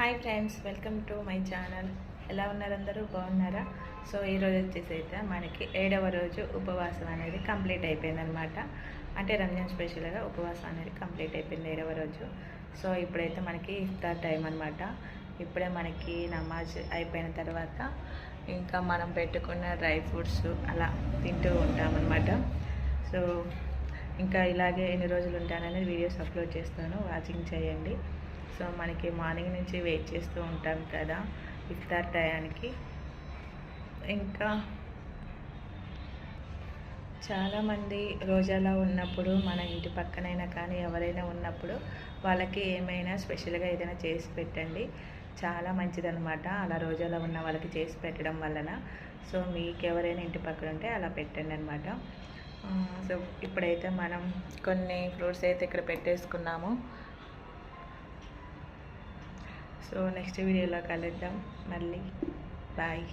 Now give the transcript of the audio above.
Hi friends welcome to my channel. ఎలా ఉన్నారు అందరూ? బాగున్నారా? సో ఈరోజు వచ్చేసి అయితే మనకి ఏడవ రోజు ఉపవాసం అనేది కంప్లీట్ అయిపోయిందనమాట అంటే రంజాన్ స్పెషల్గా ఉపవాసం అనేది కంప్లీట్ అయిపోయింది ఏడవ రోజు. సో ఇప్పుడైతే మనకి ఇఫ్తార్ టైం అనమాట ఇప్పుడే మనకి నమాజ్ అయిపోయిన తర్వాత ఇంకా మనం పెట్టుకున్న డ్రై ఫ్రూట్స్ అలా తింటూ ఉంటామన్నమాట. సో ఇంకా ఇలాగే ఎన్ని రోజులు ఉంటానని వీడియోస్ అప్లోడ్ చేస్తాను. వాచింగ్ చేయండి. సో మనకి మార్నింగ్ నుంచి వెయిట్ చేస్తూ ఉంటాం కదా ఇఫ్తార్ టయానికి. ఇంకా చాలామంది రోజాలో ఉన్నప్పుడు మన ఇంటి పక్కనైనా కానీ ఎవరైనా ఉన్నప్పుడు వాళ్ళకి ఏమైనా స్పెషల్గా ఏదైనా చేసి పెట్టండి. చాలా మంచిదనమాట అలా రోజాలో ఉన్న వాళ్ళకి చేసి పెట్టడం వలన. సో మీకు ఎవరైనా ఇంటి పక్కన ఉంటే అలా పెట్టండి అనమాట సో ఇప్పుడైతే మనం కొన్ని ఫ్రూట్స్ అయితే ఇక్కడ పెట్టేసుకున్నాము. సో నెక్స్ట్ వీడియోలో కలుద్దాం. మళ్ళీ. బాయ్